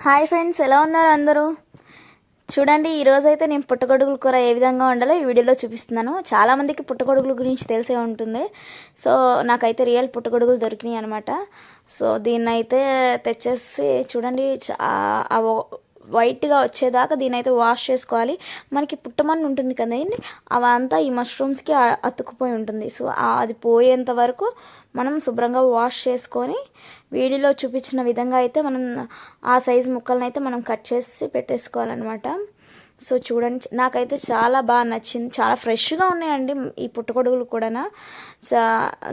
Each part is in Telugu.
హాయ్ ఫ్రెండ్స్ ఎలా ఉన్నారు అందరూ? చూడండి ఈరోజైతే నేను పుట్టగొడుగుల కూర ఏ విధంగా వండాలో ఈ వీడియోలో చూపిస్తున్నాను. చాలామందికి పుట్టగొడుగుల గురించి తెలిసే ఉంటుంది. సో నాకైతే రియల్ పుట్టగొడుగులు దొరికినాయి అనమాట సో దీన్నైతే తెచ్చేసి చూడండి చా- వైట్గా వచ్చేదాకా దీని అయితే వాష్ చేసుకోవాలి. మనకి పుట్టమన్ను ఉంటుంది కదండి అవంతా ఈ మష్రూమ్స్కి అతుక్కుపోయి ఉంటుంది. సో అది పోయేంత వరకు మనం శుభ్రంగా వాష్ చేసుకొని వీడియోలో చూపించిన విధంగా అయితే మనం ఆ సైజు ముక్కలను అయితే మనం కట్ చేసి పెట్టేసుకోవాలన్నమాట. సో చూడండి నాకైతే చాలా బాగా నచ్చింది. చాలా ఫ్రెష్గా ఉన్నాయండి ఈ పుట్టగొడుగులు కూడా చా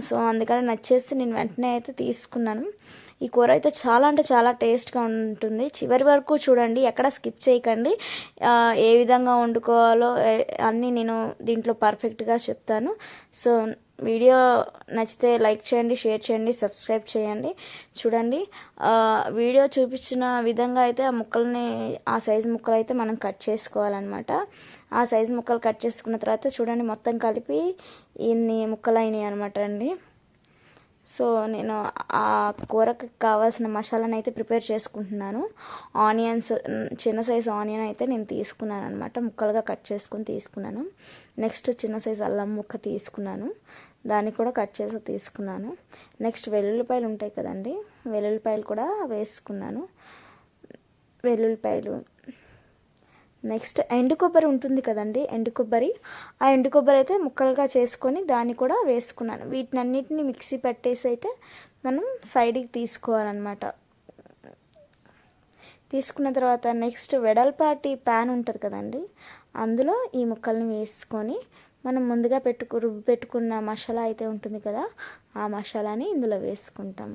సో అందుకని నచ్చేసి నేను వెంటనే అయితే తీసుకున్నాను. ఈ కూర అయితే చాలా అంటే చాలా టేస్ట్గా ఉంటుంది. చివరి వరకు చూడండి ఎక్కడ స్కిప్ చేయకండి. ఏ విధంగా వండుకోవాలో అన్నీ నేను దీంట్లో పర్ఫెక్ట్గా చెప్తాను. సో వీడియో నచ్చితే లైక్ చేయండి షేర్ చేయండి సబ్స్క్రైబ్ చేయండి. చూడండి వీడియో చూపించిన విధంగా అయితే ఆ ముక్కల్ని ఆ సైజు ముక్కలు అయితే మనం కట్ చేసుకోవాలన్నమాట. ఆ సైజు ముక్కలు కట్ చేసుకున్న తర్వాత చూడండి మొత్తం కలిపి ఇన్ని ముక్కలు అయినాయి అనమాట అండి. సో నేను ఆ కూరకు కావాల్సిన మసాలాను అయితే ప్రిపేర్ చేసుకుంటున్నాను. ఆనియన్స్ చిన్న సైజు ఆనియన్ అయితే నేను తీసుకున్నాను అనమాట ముక్కలుగా కట్ చేసుకుని తీసుకున్నాను. నెక్స్ట్ చిన్న సైజు అల్లం ముక్క తీసుకున్నాను. దాన్ని కూడా కట్ చేసి తీసుకున్నాను. నెక్స్ట్ వెల్లుల్లిపాయలు ఉంటాయి కదండి వెల్లుల్లిపాయలు కూడా వేసుకున్నాను. వెల్లుల్లిపాయలు నెక్స్ట్ ఎండు కొబ్బరి ఉంటుంది కదండి ఎండు కొబ్బరి. ఆ ఎండు కొబ్బరి అయితే ముక్కలుగా చేసుకొని దాన్ని కూడా వేసుకున్నాను. వీటిని అన్నిటిని మిక్సీ పెట్టేసి అయితే మనం సైడ్కి తీసుకోవాలన్నమాట. తీసుకున్న తర్వాత నెక్స్ట్ వెడల్పాటి ప్యాన్ ఉంటుంది కదండి అందులో ఈ ముక్కల్ని వేసుకొని మనం ముందుగా పెట్టుకు రుబ్బి పెట్టుకున్న మసాలా అయితే ఉంటుంది కదా ఆ మసాలాని ఇందులో వేసుకుంటాం.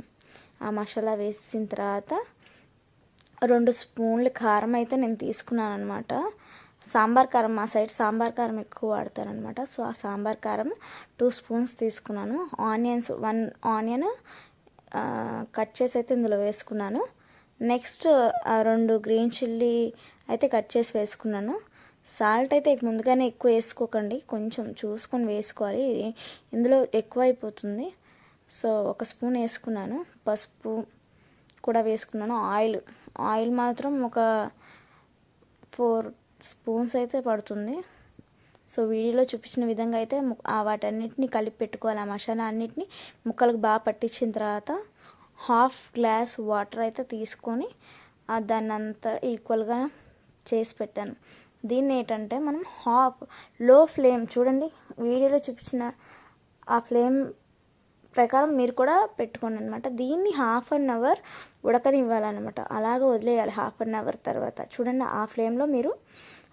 ఆ మసాలా వేసిన తర్వాత రెండు స్పూన్లు కారం అయితే నేను తీసుకున్నాను అనమాట సాంబార్ కారం మా సైడ్ సాంబార్ కారం ఎక్కువ వాడతారనమాట సో ఆ సాంబార్ కారం టూ స్పూన్స్ తీసుకున్నాను. ఆనియన్స్ వన్ ఆనియన్ కట్ చేసి అయితే ఇందులో వేసుకున్నాను. నెక్స్ట్ రెండు గ్రీన్ చిల్లీ అయితే కట్ చేసి వేసుకున్నాను. సాల్ట్ అయితే ముందుగానే ఎక్కువ వేసుకోకండి. కొంచెం చూసుకొని వేసుకోవాలి. ఇందులో ఎక్కువ అయిపోతుంది సో ఒక స్పూన్ వేసుకున్నాను. పసుపు కూడా వేసుకున్నాను. ఆయిల్ ఆయిల్ మాత్రం ఒక ఫోర్ స్పూన్స్ అయితే పడుతుంది. సో వీడియోలో చూపించిన విధంగా అయితే వాటన్నిటిని కలిపి పెట్టుకోవాలి. ఆ మసాలా అన్నిటిని ముక్కలకు బాగా పట్టించిన తర్వాత హాఫ్ గ్లాస్ వాటర్ అయితే తీసుకొని దాన్ని అంతా ఈక్వల్గా చేసి పెట్టాను. దీన్ని ఏంటంటే మనం హాఫ్లో ఫ్లేమ్ చూడండి. వీడియోలో చూపించిన ఆ ఫ్లేమ్ ప్రకారం మీరు కూడా పెట్టుకోండి అనమాట దీన్ని హాఫ్ అన్ అవర్ ఉడకనివ్వాలన్నమాట. అలాగ వదిలేయాలి హాఫ్ అన్ అవర్ తర్వాత. చూడండి ఆ ఫ్లేమ్లో మీరు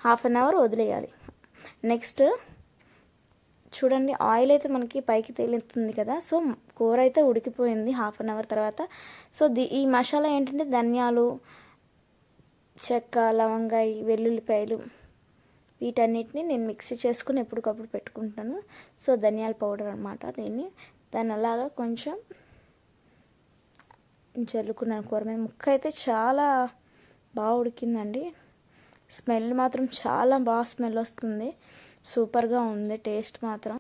హాఫ్ అన్ అవర్ వదిలేయాలి. నెక్స్ట్ చూడండి ఆయిల్ అయితే మనకి పైకి తేలుతుంది కదా సో కూర అయితే ఉడికిపోయింది హాఫ్ అన్ అవర్ తర్వాత. సో ది ఈ మసాలా ఏంటంటే ధనియాలు చెక్క లవంగాయి వెల్లుల్లిపాయలు వీటన్నిటిని నేను మిక్సీ చేసుకుని ఎప్పటికప్పుడు పెట్టుకుంటాను. సో ధనియాల పౌడర్ అనమాట దీన్ని. దాని అలాగా కొంచెం చల్లుకున్నాను కూర మీద ముక్క అయితే చాలా బాగా ఉడికిందండి. స్మెల్ మాత్రం చాలా బాగా స్మెల్ వస్తుంది. సూపర్గా ఉంది టేస్ట్ మాత్రం.